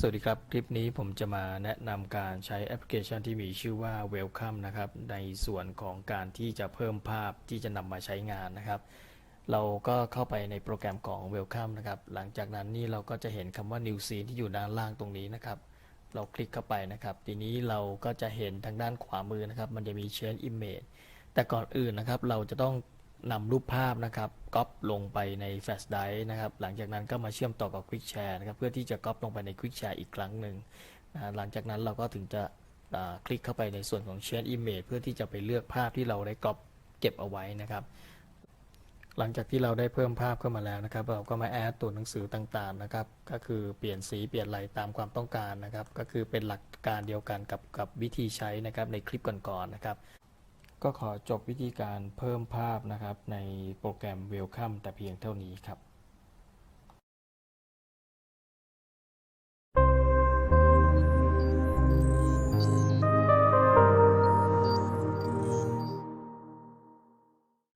สวัสดีครับ คลิปนี้ผมจะมาแนะนำการใช้แอปพลิเคชันที่มีชื่อว่า Welcome นะครับ ในส่วนของการที่จะเพิ่มภาพที่จะนำมาใช้งานนะครับ เราก็เข้าไปในโปรแกรมของ Welcome นะครับ หลังจากนั้นนี่เราก็จะเห็นคำว่า New Scene ที่อยู่ด้านล่างตรงนี้นะครับ เราคลิกเข้าไปนะครับ ทีนี้เราก็จะเห็นทางด้านขวามือนะครับ มันจะมี Change Image แต่ก่อนอื่นนะครับ เราจะต้อง นำรูปภาพนะครับก๊อปลงไปใน Flash Drive นะครับ หลังจากนั้นก็มาเชื่อมต่อกับ Quick Share นะครับ เพื่อที่จะก๊อปลงไปใน Quick Share อีกครั้งหนึ่งนะหลังจากนั้นเราก็ถึงจะคลิกเข้าไปในส่วนของ Change Image เพื่อที่จะไปเลือกภาพที่เราได้ก๊อปเก็บเอาไว้นะครับ หลังจากที่เราได้เพิ่มภาพเข้ามาแล้วนะครับ เราก็มาแอดตัวหนังสือต่างๆนะครับ ก็คือเปลี่ยนสีเปลี่ยนอะไรตามความต้องการนะครับ ก็คือเป็นหลักการเดียวกันกับกับวิธีใช้นะครับในคลิปก่อนๆนะครับ ก็ขอจบวิธีการเพิ่มภาพนะครับในโปรแกรม Welcome แต่เพียงเท่านี้ครับ